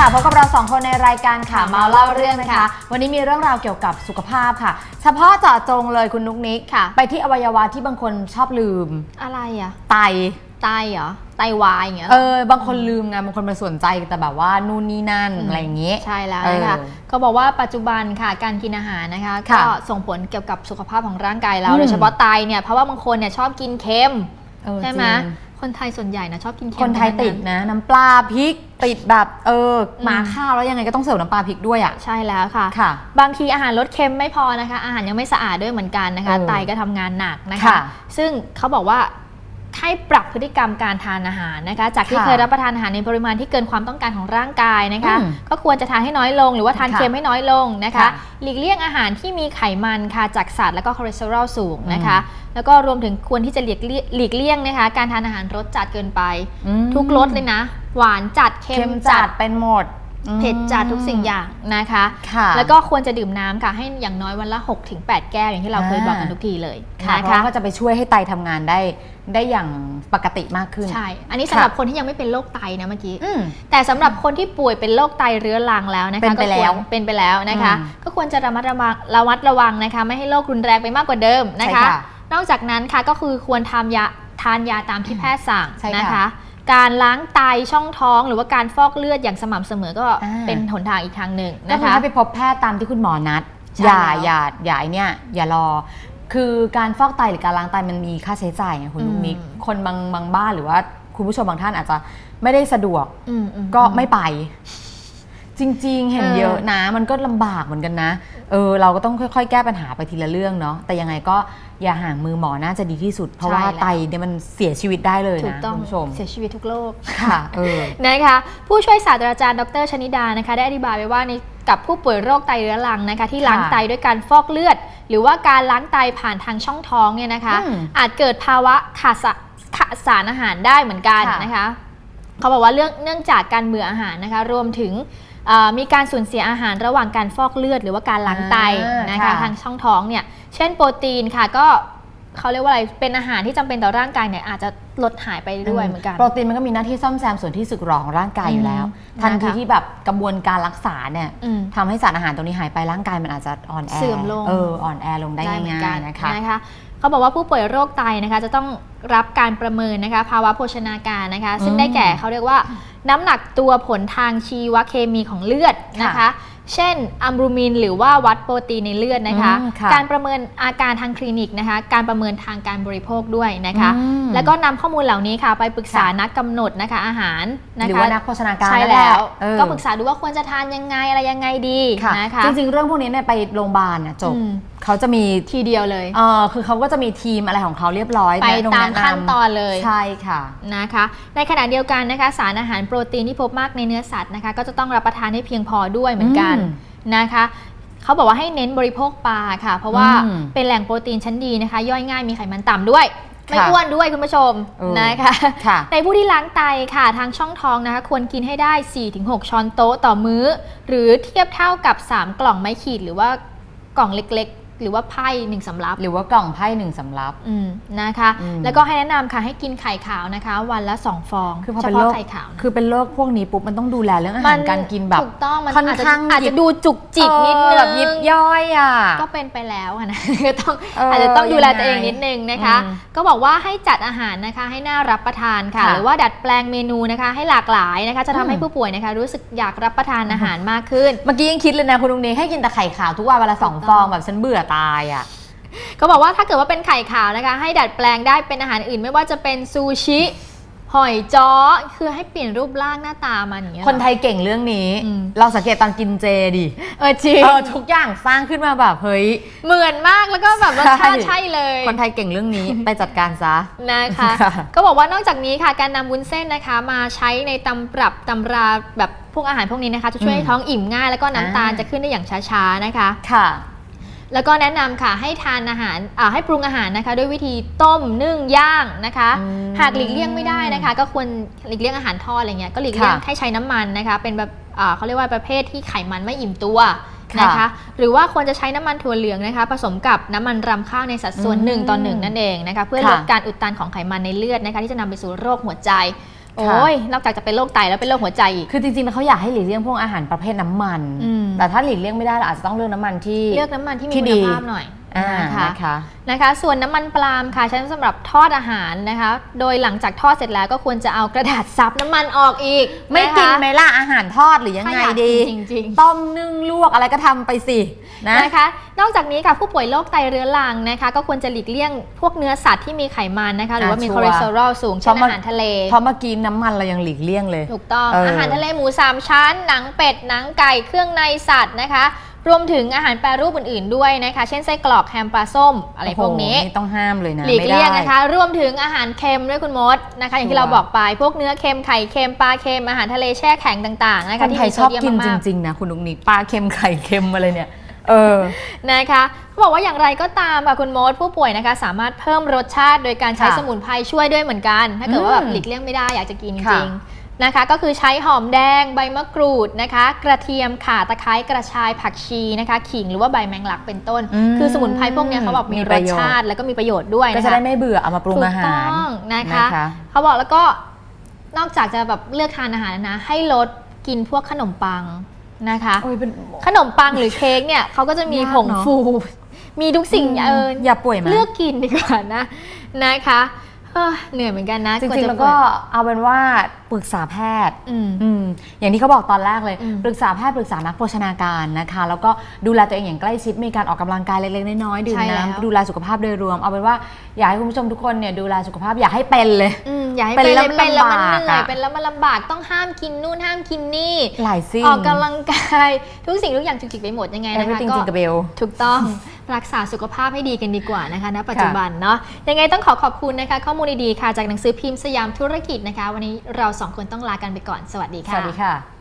ค่ะพบกับเราสองคนในรายการค่ะค่ะเมาเล่าเรื่องนะคะค่ะวันนี้มีเรื่องราวเกี่ยวกับสุขภาพค่ะ เฉพาะเจาะจงเลยคุณนุกนิกค่ะ ไปที่อวัยวะที่บางคนชอบลืม อะไรอะไตไตเหรอไตวายอย่างเงี้ยหรเออบางคนลืมไงบางคนมาสนใจแต่แบบว่านู่นนี่นั่นอะไรอย่างงี้ใช่แล้วเออนะคะเขาบอกว่าปัจจุบันค่ะการกินอาหารนะคะค่ะก็ส่งผลเกี่ยวกับสุขภาพของร่างกายเราอืมโดยเฉพาะไตเนี่ยเพราะว่าบางคนเนี่ยชอบกินเค็มเออใช่ไหมจริงคนไทยส่วนใหญ่นะชอบกินเค็มคนไทยทั้งติดนะ น้ำปลาพริก ติดแบบเออหมาอืมข้าวแล้วยังไงก็ต้องเสิร์ฟน้ำปลาพริกด้วยอะ ใช่แล้วค่ะ ค่ะ บางทีอาหารรสเค็มไม่พอนะคะ อาหารยังไม่สะอาดด้วยเหมือนกันนะคะเออไตก็ทำงานหนักนะคะค่ะซึ่งเขาบอกว่า ให้ปรับพฤติกรรมการทานอาหารนะคะ จากที่ค่ะเคยรับประทานอาหารในปริมาณที่เกินความต้องการของร่างกายนะคะอืมก็ควรจะทานให้น้อยลง หรือว่าทานค่ะเค็มให้น้อยลงนะคะค่ะหลีกเลี่ยงอาหารที่มีไขมันค่ะจากสัตว์แล้วก็คอเลสเตอรอลสูงนะคะ แล้วก็รวมถึงควรที่จะหลีกเลี่ยหลีกเลี่ยงนะคะ การทานอาหารรสจัดเกินไปอืมทุกรสเลยนะ หวานจัดเค็เค็มมจัจัดดเป็นหมดอืม เผ็ดจัดทุกสิ่งอย่างนะคะค่ะแล้วก็ควรจะดื่มน้ำค่ะให้อย่างน้อยวันละ 6-8 แก้วอย่างที่เราเคยบอกกันทุกทีเลยค่ะนะเพคะราะว่าก็จะไปช่วยให้ไตทำงานได้ได้อย่างปกติมากขึ้น ใช่ อันนี้สำหรับค่ะคนที่ยังไม่เป็นโรคไตนะเมื่อกี้อืมแต่สำหรับคนที่ป่วยเป็นโรคไตเรื้อรังแล้วนะคะ เป็นไปก็ควรแล้ว เป็นไปแล้วนะคะอืมก็ควรจะระมัดระวังระมัดระวังนะคะ ไม่ให้โรครุนแรงไปมากกว่าเดิมนะคะใช่ค่ะนอกจากนั้นค่ะก็คือควรทานยาทานยาตามที่แพทย์สั่งใช่ค่ะนะคะ การล้างไตช่องท้อง หรือว่าการฟอกเลือดอย่างสม่ำเสมอก็อ่า เป็นหนทางอีกทางหนึ่งก็นะคือคะ ให้ไปพบแพทย์ตามที่คุณหมอนัด ใช่อย่าแล้วอย่าอย่าไอ้เนี่ยอย่ารอ คือการฟอกไตหรือการล้างไตมันมีค่าใช้จ่ายไงคุณอืมลุงนิกคนบางบางบ้านหรือว่าคุณผู้ชมบางท่านอาจจะไม่ได้สะดวก อืมอื ก็ไม่ไป จริงๆ เห็นเออเยอะนะ มันก็ลำบากเหมือนกันนะ เอ อเราก็ต้องค่อยๆ แก้ปัญหาไปทีละเรื่องเนาะแต่ยังไงก็อย่าห่างมือหมอน่าจะดีที่สุด เพราะว่าใช่แล้วไตเนี่ยมันเสียชีวิตได้เลยถูกนะต้องคุณผู้ชมเสียชีวิตทุกโรคค่ะเออนะคะผู้ช่วยศาสตราจารย์ดรชนิดานะคะได้อธิบายไว้ว่าในกับผู้ป่วยโรคไตเรื้อรังนะคะที่ล้างค่ะไตด้วยการฟอกเลือด หรือว่าการล้างไตผ่านทางช่องท้องเนี่ยนะคะอืมอาจเกิดภาวะขาดสะขาดสารอาหารได้เหมือนกันค่ะนะคะเขาบอกว่าเรื่องเนื่องจากการเบื่ออาหารนะคะรวมถึงเอ่อ มีการสูญเสียอาหารระหว่างการฟอกเลือดหรือว่าการล้างไตอ่านนะคะค่ะทางช่องท้องเนี่ยเช่นโปรตีนค่ะก็เขาเรียกว่าอะไร เป็นอาหารที่จำเป็นต่อร่างกายเนี่ยอาจจะลดหายไปด้วยเหมือนกัน โปรตีนมันก็มีหน้าที่ซ่อมแซมส่วนที่สึกหรอของร่างกายอยู่แล้วอืมทันทีนะคะที่แบบกระบวนการรักษาเนี่ยอืมทำให้สารอาหารตรงนี้หายไปร่างกายมันอาจจะอ่อนแอเสื่อมลงเอออ่อนแอลงได้ได้เหมือนง่ากัยนๆนะคะนะคะเขาบอกว่าผู้ป่วยโรคไตนะคะจะต้องรับการประเมินนะคะภาวะโภชนาการนะคะ ซึ่งอืมได้แก่เขาเรียกว่า น้ำหนักตัวผลทางชีวเคมีของเลือดนะคะค่ะเช่นอัมบรูมิน หรือว่าวัดโปรตีนในเลือดนะคะอืมค่ะการประเมินอาการทางคลินิกนะคะ การประเมินทางการบริโภคด้วยนะคะอืมแล้วก็นำข้อมูลเหล่านี้ค่ะไปปรึกษาค่ะนักกำหนดนะคะอาหารนะคะหรือว่านักโภชนาการใช่นั่นหะแล้วเออก็ปรึกษาดูว่าควรจะทานยังไงอะไรยังไงดีค่ะนะคะ จริงๆ เรื่องพวกนี้เนี่ยไปโรงพยาบาลน่ะจบอืม เขาจะมีทีเดียวเลยเออคือเขาก็จะมีทีมอะไรของเขาเรียบร้อยไปแนะนงตามแะำขั้นตอนเลยใช่ค่ะนะคะ ในขณะเดียวกันนะคะ สารอาหารโปรตีนที่พบมากในเนื้อสัตว์นะคะ ก็จะต้องรับประทานให้เพียงพอด้วยเหมือนกันอืมนะคะเขาบอกว่าให้เน้นบริโภคปลาค่ะ เพราะว่าอืมเป็นแหล่งโปรตีนชั้นดีนะคะ ย่อยง่ายมีไขมันต่ำด้วยไม่ค่ะอ้วนด้วยคุณผู้ชมเออนะคะค่ะในผู้ที่ล้างไตค่ะทางช่องท้องนะคะ ควรกินให้ได้ 4-6 ช้อนโต๊ะต่อมื้อ หรือเทียบเท่ากับ 3 กล่องไม้ขีดหรือว่ากล่องเล็กๆ หรือว่าไพ่หนึ่งสำรับ หรือว่ากล่องไพ่หนึ่งสำรับ อืมนะคะ อืม แล้วก็ให้แนะนำค่ะให้กินไข่ขาวนะคะ วันละ 2 ฟองคือพอเฉเป็นพาะโรคไข่ขาวนะคือเป็นโรคพวกนี้ปุ๊บมันต้องดูแลเรื่องอาหารการกินแบบถูกต้องมันค่อนอาจจะข้างอาจยิจะบดูจุกจิกนิดนึเอองแบบยิบย่อยอะ ก็เป็นไปแล้วอะนะ ก็ต้องเออออาจจะต้องดูแลยังไงตัวเองนิดนึงนะคะ อืมก็บอกว่าให้จัดอาหารนะคะ ให้น่ารับประทานค่ะ ค่ะหรือว่าดัดแปลงเมนูนะคะ ให้หลากหลายนะคะ จะทำให้อืม ผู้ป่วยนะคะ รู้สึกอยากรับประทานอาหารมากขึ้น เมื่อกี้ยังคิดเลยนะคุณลุงนี้ให้กินแต่ไข่ขาวทุกวันวันละสองถูกฟต้ององแบบฉันเบื่อตายอะก็บอกว่าถ้าเกิดว่าเป็นไข่ขาวนะคะ ให้ดัดแปลงได้เป็นอาหารอื่นไม่ว่าจะเป็นซูชิหอยจ้อคือให้เปลี่ยนรูปร่างหน้าตามันอย่างเงี้ย คนไทยเก่งเรื่องนี้ อืม เราสังเกตตอนกินเจดิเออจริงเออทุกอย่างสร้างขึ้นมาแบบเฮ้ย เหมือนมากแล้วก็แบบรสชาติใช่ ใช่เลย คนไทยเก่งเรื่องนี้ ไปจัดการซะ นะคะ ค่ะ ก็บอกว่านอกจากนี้ค่ะการนำวุ้นเส้นนะคะ มาใช้ในตำรับตำราแบบพวกอาหารพวกนี้นะคะ จะช่วยให้อืมท้องอิ่มง่ายแล้วก็น้ำตาลอ่าจะขึ้นได้อย่างช้าๆนะคะ ค่ะ แล้วก็แนะนำค่ะให้ทานอาหารอ่าให้ปรุงอาหารนะคะด้วยวิธีต้มนึ่งย่างนะคะอืมหากหลีกเลี่ยงไม่ได้นะคะ ก็ควรหลีกเลี่ยงอาหารทอดอะไรเงี้ยก็หลีกเลี่ยงค่ะให้ใช้น้ำมันนะคะ เป็นแบบอ่าเขาเรียกว่าประเภทที่ไขมันไม่อิ่มตัวค่ะนะคะหรือว่าควรจะใช้น้ำมันถั่วเหลืองนะคะ ผสมกับน้ำมันรำข้าวในสัดส่วนอืมหนึ่งต่อหนึ่งนั่นเองนะคะเพื่อค่ะลดการอุดตันของไขมันในเลือดนะคะที่จะนำไปสู่โรคหัวใจ โอ้ยนอกจากจะเป็นโรคไตแล้วเป็นโรคหัวใจอีก คือจริงๆแล้วเขาอยากให้หลีกเลี่ยงพวกอาหารประเภทน้ำมันอืมแต่ถ้าหลีกเลี่ยงไม่ได้เราอาจจะต้องเลือกน้ำมันที่เลือกน้ำมันที่มีที่คุดีณภาพหน่อย อ่านะคะนะคะนะคะ ส่วนน้ำมันปาล์มค่ะใช้สำหรับทอดอาหารนะคะ โดยหลังจากทอดเสร็จแล้วก็ควรจะเอากระดาษซับน้ำมันออกอีก ไม่ะคะกินไหมล่ะอาหารทอดหรือยังถ้าไงอยากดีกินจริงต้มนึ่งลวกอะไรก็ทำไปสินะๆนะคะ นอกจากนี้ค่ะผู้ป่วยโรคไตเรื้อรังนะคะ ก็ควรจะหลีกเลี่ยงพวกเนื้อสัตว์ที่มีไขมันนะคะ หรือว่ามีอะคชัอวร์เลสเตอรอลสูงเพเช่นราะมันอาหารทะเลเพราะเมื่อกี้น้ำมันเรายังหลีกเลี่ยงเลย ถูกต้องเออออาหารทะเลหมูสามชั้น หนังเป็ดหนังไก่เครื่องในสัตว์นะคะ รวมถึงอาหารแปรรูปอื่นๆด้วยนะคะ เช่นไส้กรอกแฮมปลาส้มอะไรพวกนี้โอ้โหนี่ต้องห้ามเลยนะหลีกเลี่ยงไม่ได้นะคะ รวมถึงอาหารเค็มด้วยคุณมดนะคะ อย่างที่ชัวร์เราบอกไปพวกเนื้อเค็มไข่เค็มปลาเค็มอาหารทะเลแช่แข็งต่างๆนะคคะนที่ไทยมีชโซอบเดียมกินจมากริงๆนะคุณนุกนิกปลาเค็มไข่เค็มอะไรเนี่ยเออๆนะคะเขาบอกว่าอย่างไรก็ตามค่ะคุณมดผู้ป่วยนะคะ สามารถเพิ่มรสชาติโดยการใช้ค่ะสมุนไพรช่วยด้วยเหมือนกัน ถ้าเกิดว่าแบบอืมหลีกเลี่ยงไม่ได้อยากจะกินจค่ะริงๆ นะคะ ก็คือใช้หอมแดงใบมะกรูดนะคะ กระเทียมข่าตะไคร้กระชายผักชีนะคะ ขิงหรือว่าใบแมงลักเป็นต้นมคือสมุนไพรพวกเนี้ยเขาบอกมีมีรประสโยชน์ชาติแล้วก็มีประโยชน์ด้วยก็นะจะคะได้ไม่เบื่อเอามาปรุงอาหารถูกต้องนะคะนะคะเขาบอกแล้วก็นอกจากจะแบบเลือกทานอาหารนะ ให้ลดกินพวกขนมปังนะคะโอ้ยเป็นขนมปังหรือเค้กเนี่ยเขาก็จะมียากผงเนอะฟู มีทุกสิ่งเอออย่าป่วยมาเลือกกินดีกว่านะนะคะ เฮ้อเหนื่อยเหมือนกันนะจว่าริงจะๆแล้วก็เอาเป็นว่าปรึกษาแพทย์อืมอืมอย่างที่เขาบอกตอนแรกเลยอืมปรึกษาแพทย์ปรึกษานักโภชนาการนะคะ แล้วก็ดูแลตัวเองอย่างใกล้ชิดมีการออกกำลังกายเล็กๆน้อยๆดื่มใช่แล้วน้ำดูแลสุขภาพโดยรวม เอาเป็นว่าอยากให้คุณผู้ชมทุกคนเนี่ยดูแลสุขภาพอยากให้เป็นเลยอืมอย่าให้เป็นเป็นแล้วเลยเป็นแล้วมันลำบากเหนื่อยอะเป็นแล้วมันลำบากต้องห้ามกินนู่นห้ามกินนี่หลายสิ่งออกกำลังกายทุกสิ่งทุกอย่างจุกจิกไปหมดยังไงนะคะ everything ก็จริงกับเบลถูกต้อง รักษาสุขภาพให้ดีกันดีกว่านะคะณปัจจุบันเนาะยังไงต้องขอขอบคุณนะคะ ข้อมูลดีๆค่ะจากหนังสือพิมพ์สยามธุรกิจนะคะ วันนี้เราสองคนต้องลากันไปก่อนสวัสดีสค่ะวัสดีค่ะ